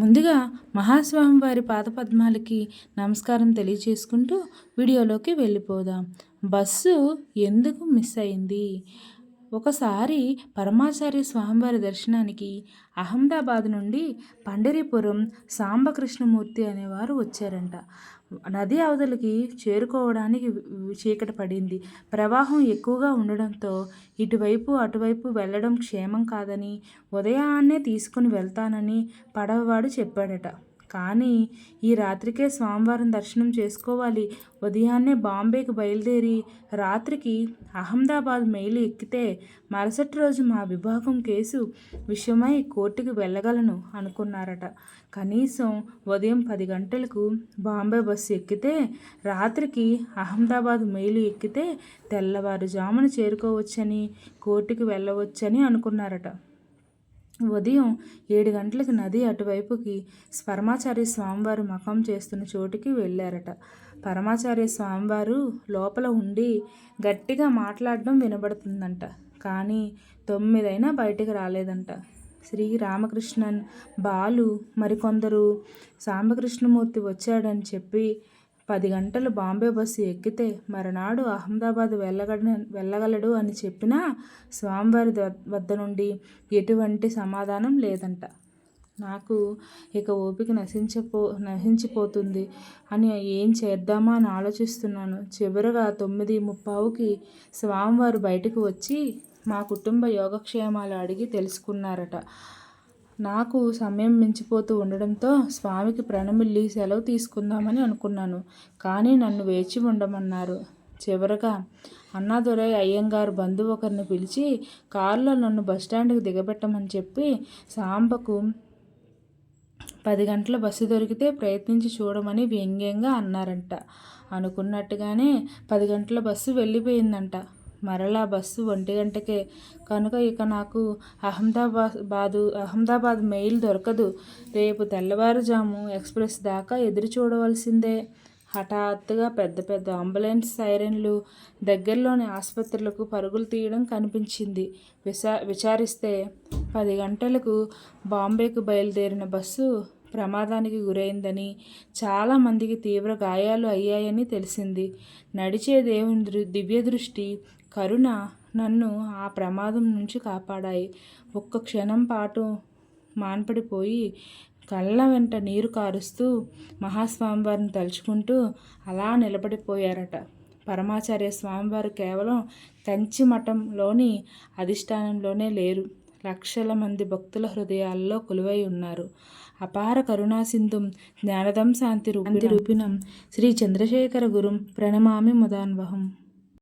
ముందుగా మహాస్వామి వారి పాదపద్మాలకి నమస్కారం తెలియచేసుకుంటూ వీడియోలోకి వెళ్ళిపోదాం. బస్సు ఎందుకు మిస్ అయింది? ఒకసారి పరమాచార్య స్వామివారి దర్శనానికి అహ్మదాబాద్ నుండి పండరీపురం సాంబకృష్ణమూర్తి అనేవారు వచ్చారంట. నది అవతలికి చేరుకోవడానికి చీకటి పడింది. ప్రవాహం ఎక్కువగా ఉండడంతో ఇటువైపు అటువైపు వెళ్ళడం క్షేమం కాదని ఉదయాన్నే తీసుకుని వెళ్తానని పడవవాడు చెప్పాడట. కానీ ఈ రాత్రికే స్వామివారం దర్శనం చేసుకోవాలి. ఉదయాన్నే బాంబేకి బయలుదేరి రాత్రికి అహ్మదాబాద్ మెయిల్ ఎక్కితే మరుసటి రోజు మా విభాగం కేసు విషయమై కోర్టుకు వెళ్ళగలను అనుకున్నారట. కనీసం ఉదయం పది గంటలకు బాంబే బస్సు ఎక్కితే రాత్రికి అహ్మదాబాద్ మెయిల్ ఎక్కితే తెల్లవారుజామున చేరుకోవచ్చని కోర్టుకు వెళ్ళవచ్చని అనుకున్నారట. ఉదయం ఏడు గంటలకు నది అటువైపుకి పరమాచార్య స్వామివారు మకం చేస్తున్న చోటుకి వెళ్ళారట. పరమాచార్య స్వామివారు లోపల ఉండి గట్టిగా మాట్లాడడం వినబడుతుందంట. కానీ తొమ్మిదైనా బయటికి రాలేదంట. శ్రీ రామకృష్ణన్ బాలు మరికొందరు సాంబకృష్ణమూర్తి వచ్చాడని చెప్పి పది గంటలు బాంబే బస్సు ఎక్కితే మరునాడు అహ్మదాబాద్ వెళ్ళగడ వెళ్ళగలడు అని చెప్పినా స్వామివారి వద్ద నుండి ఎటువంటి సమాధానం లేదంట. నాకు ఇక ఓపిక నశించపో నశించిపోతుంది అని ఏం చేద్దామా అని ఆలోచిస్తున్నాను. చివరగా తొమ్మిది ముప్పావుకి స్వామివారు బయటకు వచ్చి మా కుటుంబ యోగక్షేమాలు అడిగి తెలుసుకున్నారట. నాకు సమయం మించిపోతూ ఉండడంతో స్వామికి ప్రణమిల్లి సెలవు తీసుకుందామని అనుకున్నాను. కానీ నన్ను వేచి ఉండమన్నారు. చివరగా అన్నాదురై అయ్యంగారు బంధువు ఒకరిని పిలిచి కారులో నన్ను బస్టాండ్కి దిగబెట్టమని చెప్పి సాంబకు పది గంటల బస్సు దొరికితే ప్రయత్నించి చూడమని వ్యంగ్యంగా అన్నారంట. అనుకున్నట్టుగానే పది గంటల బస్సు వెళ్ళిపోయిందంట. మరలా బస్సు ఒంటి గంటకే. కనుక ఇక నాకు అహ్మదాబాద్ అహ్మదాబాద్ మెయిల్ దొరకదు. రేపు తెల్లవారుజాము ఎక్స్ప్రెస్ దాకా ఎదురు చూడవలసిందే. హఠాత్తుగా పెద్ద పెద్ద అంబులెన్స్ సైరన్లు దగ్గరలోని ఆసుపత్రులకు పరుగులు తీయడం కనిపించింది. విసా విచారిస్తే పది గంటలకు బాంబేకు బయలుదేరిన బస్సు ప్రమాదానికి గురైందని చాలామందికి తీవ్ర గాయాలు అయ్యాయని తెలిసింది. నడిచే దేవుని దివ్య దృష్టి కరుణ నన్ను ఆ ప్రమాదం నుంచి కాపాడాయి. ఒక్క క్షణం పాటు మాన్పడిపోయి కళ్ళ వెంట నీరు కారుస్తూ మహాస్వామివారిని తలుచుకుంటూ అలా నిలబడిపోయారట. పరమాచార్య స్వామివారు కేవలం కంచి మఠంలోని అధిష్టానంలోనే లేరు. లక్షల మంది భక్తుల హృదయాల్లో కొలువై ఉన్నారు. అపార కరుణాసింధుం జ్ఞానదం శాంతి రూపిణం. శ్రీ చంద్రశేఖర గురుం ప్రణమామి ముదాన్వహం.